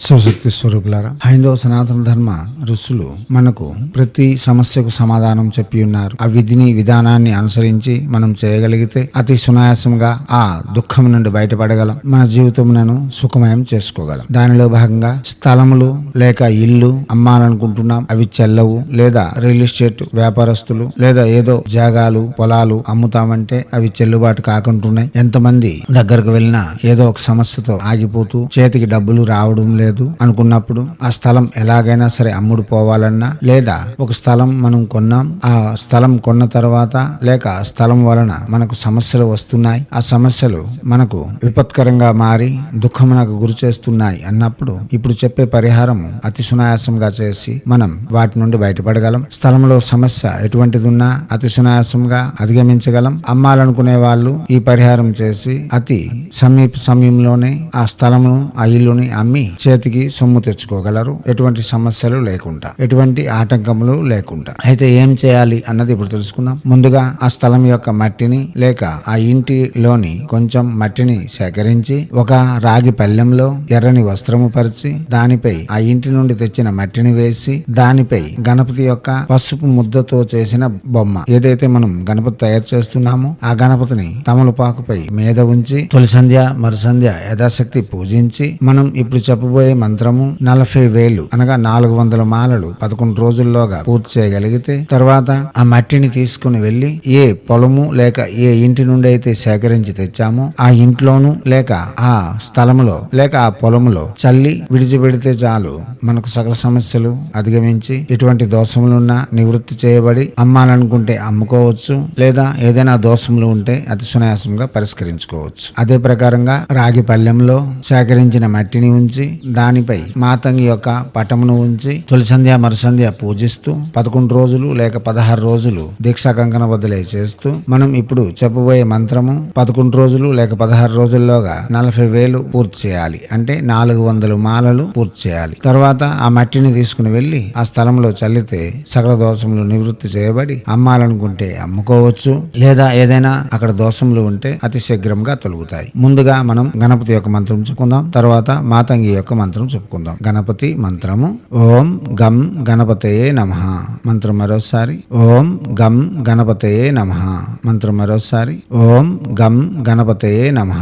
శివశక్తి స్వరూపులారా హైందవ సనాతన ధర్మ ఋషులు మనకు ప్రతి సమస్యకు సమాధానం చెప్పి ఉన్నారు. ఆ విధిని విధానాన్ని అనుసరించి మనం చేయగలిగితే అతి సునాయాసంగా ఆ దుఃఖం నుండి బయటపడగలం. మన జీవితంను సుఖమయం చేసుకోగలం. దానిలో భాగంగా స్థలములు లేక ఇల్లు అమ్మాలనుకుంటున్నాం. అవి చెల్లవు లేదా రియల్ ఎస్టేట్ వ్యాపారస్తులు లేదా ఏదో జాగాలు పొలాలు అమ్ముతామంటే అవి చెల్లుబాటు కాకుంటున్నాయి. ఎంతమంది దగ్గరకు వెళ్ళినా ఏదో ఒక సమస్యతో ఆగిపోతూ చేతికి డబ్బులు రావడం లేదు. లేదు. అనుకున్నప్పుడు ఆ స్థలం ఎలాగైనా సరే అమ్ముడు పోవాలన్నా లేదా ఒక స్థలం మనం కొన్నాం. ఆ స్థలం కొన్న తర్వాత లేక స్థలం వలన మనకు సమస్యలు వస్తున్నాయి. ఆ సమస్యలు మనకు విపత్కరంగా మారి దుఃఖమునకు గురి చేస్తున్నాయి అన్నప్పుడు ఇప్పుడు చెప్పే పరిహారం అతి సునాయాసంగా చేసి మనం వాటి నుండి బయటపడగలం. స్థలంలో సమస్య ఎటువంటిది ఉన్నా అతి సునాయాసంగా అధిగమించగలం. అమ్మాలనుకునే వాళ్ళు ఈ పరిహారం చేసి అతి సమీప సమయంలోనే ఆ స్థలమును ఆ ఇల్లుని అమ్మి చేతికి సొమ్ము తెచ్చుకోగలరు. ఎటువంటి సమస్యలు లేకుండా ఎటువంటి ఆటంకములు లేకుండా. అయితే ఏం చేయాలి అన్నది ఇప్పుడు తెలుసుకుందాం. ముందుగా ఆ స్థలం యొక్క మట్టిని లేక ఆ ఇంటిలోని కొంచెం మట్టిని సేకరించి ఒక రాగి పల్లెంలో ఎర్రని వస్త్రము పరిచి దానిపై ఆ ఇంటి నుండి తెచ్చిన మట్టిని వేసి దానిపై గణపతి యొక్క పసుపు ముద్దతో చేసిన బొమ్మ. ఏదైతే మనం గణపతి తయారు చేస్తున్నామో ఆ గణపతిని తమలపాకుపై మీద ఉంచి తొలి సంధ్య మరుసంధ్య యథాశక్తి పూజించి మనం ఇప్పుడు చెప్పబోయే మంత్రము నలభై వేలు అనగా నాలుగు వందల మాలలు పదకొండు రోజుల్లోగా పూర్తి చేయగలిగితే తర్వాత ఆ మట్టిని తీసుకుని వెళ్ళి ఏ పొలము లేక ఏ ఇంటి నుండి అయితే సేకరించి తెచ్చామో ఆ ఇంట్లోను లేక ఆ స్థలములో లేక ఆ పొలములో చల్లి విడిచిపెడితే చాలు. మనకు సకల సమస్యలు అధిగమించి ఎటువంటి దోషములున్నా నివృత్తి చేయబడి అమ్మాలనుకుంటే అమ్ముకోవచ్చు లేదా ఏదైనా దోషములు ఉంటే అతి సునాయాసంగా పరిష్కరించుకోవచ్చు. అదే ప్రకారంగా రాగి పల్లెంలో సేకరించిన మట్టిని ఉంచి దానిపై మాతంగి యొక్క పటమును ఉంచి తొలి సంధ్య మరుసంధ్య పూజిస్తూ పదకొండు రోజులు లేక పదహారు రోజులు దీక్షా కంకణ బదులే చేస్తూ మనం ఇప్పుడు చెప్పబోయే మంత్రము పదకొండు రోజులు లేక పదహారు రోజుల్లోగా నలభై వేలు పూర్తి చేయాలి. అంటే నాలుగు వందలు మాలలు పూర్తి చేయాలి. తర్వాత ఆ మట్టిని తీసుకుని వెళ్ళి ఆ స్థలంలో చల్లితే సకల దోషములు నివృత్తి చేయబడి అమ్మాలనుకుంటే అమ్ముకోవచ్చు. లేదా ఏదైనా అక్కడ దోషములు ఉంటే అతి శీఘ్రంగా తొలుగుతాయి. ముందుగా మనం గణపతి యొక్క మంత్రం చెప్పుకుందాం. తర్వాత మాతంగి యొక్క మంత్రం చెప్పుకుందాం. గణపతి మంత్రము. ఓం గం గణపతయే నమ. మంత్రం మరోసారి. ఓం గం గణపతయే నమ. మంత్రం మరోసారి. ఓం గం గణపతయే నమ.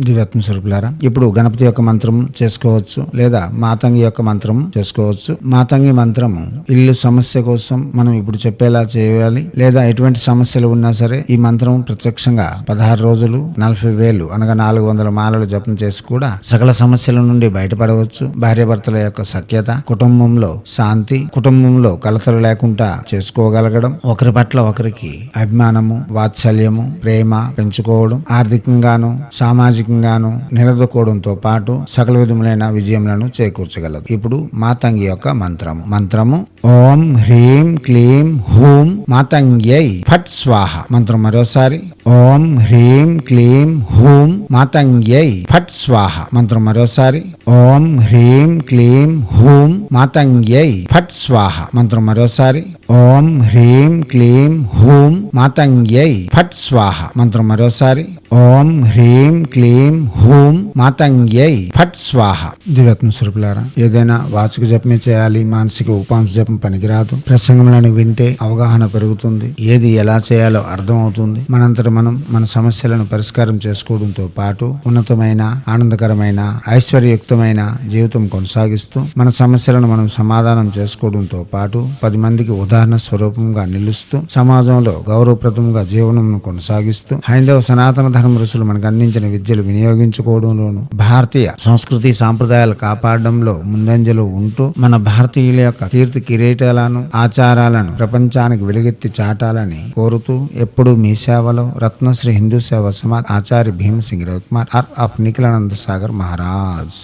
దివ్యాత్మ స్వరూపులారా ఇప్పుడు గణపతి యొక్క మంత్రం చేసుకోవచ్చు లేదా మాతంగి యొక్క మంత్రం చేసుకోవచ్చు. మాతంగి మంత్రము ఇల్లు సమస్య కోసం మనం ఇప్పుడు చెప్పేలా చేయాలి లేదా ఎటువంటి సమస్యలు ఉన్నా సరే ఈ మంత్రం ప్రత్యక్షంగా పదహారు రోజులు నలభై వేలు అనగా నాలుగు వందల మాలలు జపం చేసి కూడా సకల సమస్యల నుండి బయటపడవచ్చు. భార్యాభర్తల యొక్క సఖ్యత కుటుంబంలో శాంతి కుటుంబంలో కలతలు లేకుండా చేసుకోగలగడం ఒకరి పట్ల ఒకరికి అభిమానము వాత్సల్యము ప్రేమ పెంచుకోవడం ఆర్థికంగాను సామాజికంగాను నిలదొక్కోవడంతో పాటు సకల విధములైన విజయములను చేకూర్చగలదు. ఇప్పుడు మాతంగి యొక్క మంత్రము. మంత్రము ఓం హ్రీం క్లీం హూం మాతంగ్యై ఫట్ స్వాహ. మంత్రం మరోసారి ఓం హ్రీం క్లీం హూం మాతంగ్యై ఫట్ స్వాహ. మంత్రం మరోసారి ఓం హ్రీం క్లీం హూం మాతంగ్యై ఫట్ స్వాహ. మంత్రం మరోసారి. ఓం హ్రీం క్లీం హూం మాతంగ్యై ఫట్ స్వాహ. మంత్రం మరోసారి. ఓం హ్రీం క్లీం హూం మాతంగ్యై ఫట్ స్వాహ. దివ్యాత్మ స్వరూపులారా ఏదైనా వాచక జపమే చేయాలి మానసిక ఉపాంశ జపం పనికిరాదు. ప్రసంగంలను వింటే అవగాహన పెరుగుతుంది. ఏది ఎలా చేయాలో అర్థం అవుతుంది మనంతట మనం మన సమస్యలను పరిష్కారం చేసుకోవడంతో పాటు ఉన్నతమైన ఆనందకరమైన ఐశ్వర్యయుక్తమైన జీవితం కొనసాగిస్తూ మన సమస్యలను మనం సమాధానం చేసుకోవడంతో పాటు పది మందికి ఉదాహరణ స్వరూపంగా నిలుస్తూ సమాజంలో గౌరవప్రదంగా జీవనం కొనసాగిస్తూ హైందవ సనాతన ధర్మ ఋషులు మనకు అందించిన విద్యలు వినియోగించుకోవడంలోను భారతీయ సంస్కృతి సాంప్రదాయాలు కాపాడడంలో ముందంజలో ఉంటూ మన భారతీయుల యొక్క కీర్తి కిరీటాలను ఆచారాలను ప్రపంచానికి వెలుగెత్తి చాటాలని కోరుతూ ఎప్పుడు మీ సేవలో రత్నశ్రీ హిందూ సేవ సమాజ్ ఆచార్య భీమసింగ్ రవికుమార్ ఆర్ ఆఫ్ నిఖిలానంద సాగర్ మహారాజ్.